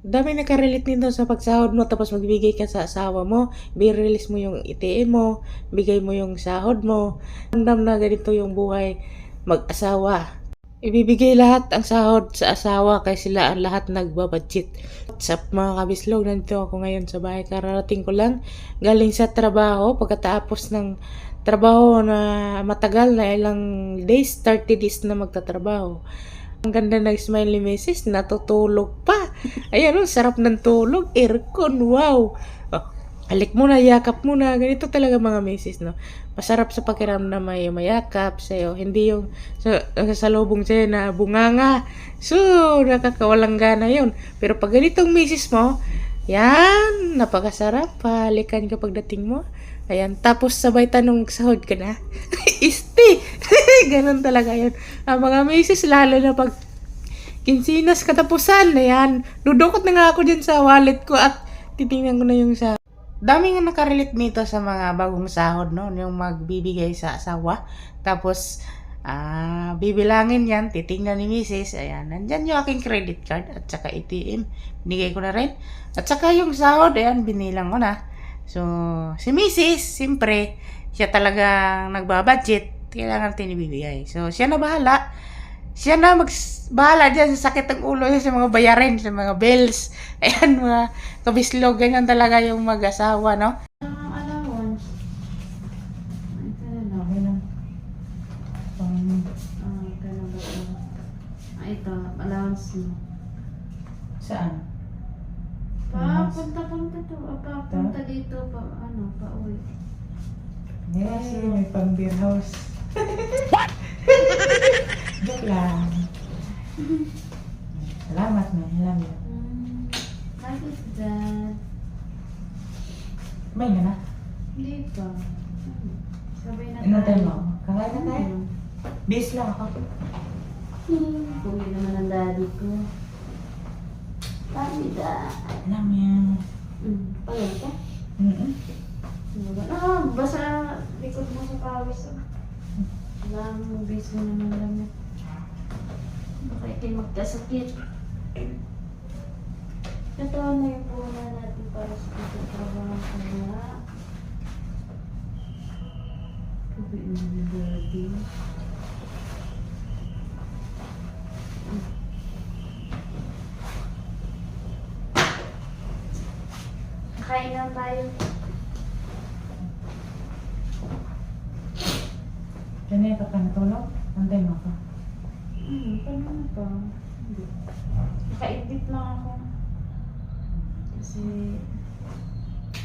Dami nakarelate nito sa pagsahod mo tapos magbigay ka sa asawa mo, i-release mo yung ATM mo, bigay mo yung sahod mo. Ramdam na ganito yung buhay mag-asawa. Ibibigay lahat ang sahod sa asawa kaya sila ang lahat nagbabudget. Sa mga kabislog, nandito ako ngayon sa bahay. Kararating ko lang galing sa trabaho pagkatapos ng trabaho na matagal na ilang days, 30 days na magtatrabaho. Ang ganda ng smile ni Mrs. Natutulog pa. Ayan o, sarap ng tulog. Aircon, wow. Oh, halik mo na, yakap mo na. Ganito talaga mga Mrs. No? Masarap sa pakiramdam may mayakap sa'yo. Hindi yung sa, sa salubong sa'yo na bunganga. So, nakakawalang gana yun. Pero pag ganitong Mrs. mo, yan, napakasarap. Halikan ka pagdating mo. Ayan, tapos sabay tanong sahod ka na. Isti! Ganon talaga yun. Ang mga misis, lalo na pag kinsinas katapusan, ayan, dudukot na nga ako dyan sa wallet ko at titingnan ko na yung sa... Dami nga nakarelate nito sa mga bagong sahod, no? Yung magbibigay sa asawa. Tapos, ah, bibilangin yan, titingnan ni misis, ayan, nandyan yung aking credit card at saka ATM. Binigay ko na rin. At saka yung sahod, ayan, binilang ko na. So, si Mrs. Siyempre, siya talagang nagbabudget. Kailangan tinibibigay. So, siya na bahala. Siya na mag bahala dyan sa sakit ng ulo sa mga bayarin, sa mga bills. Ayan, mga kabislog. Ganyan talaga yung mag-asawa, no? Ah, ito? Ah, ito. Allowance mo. saan? Pa, punta-punta to. Ah, pa, punta dito. Pa, ano, pa uwi. Yes, may pang beer house. What? Joke lang. Salamat, man. Alam mo. Hmm. What is that? May na na. Hindi pa. Sabay na Inatay mo. Kakain na tayo. Hmm. Bis lang ako. Uwi naman ang daddy ko. Daddy da. Alam mo yan. Hmm. Pagod ka? Mm-mm. Ah, basa likod mo sa pawis. ah. Wala mo base mo naman lamit. Baka ito'y magkasakit. Ito na yung puna natin para sa pagkatrabaho ko na. Kubi mo yung body. Kain lang tayo. Kanina ka pa natulog? Antay mo ako. Hmm, paano ba? Hindi. Naka-edit lang ako. Kasi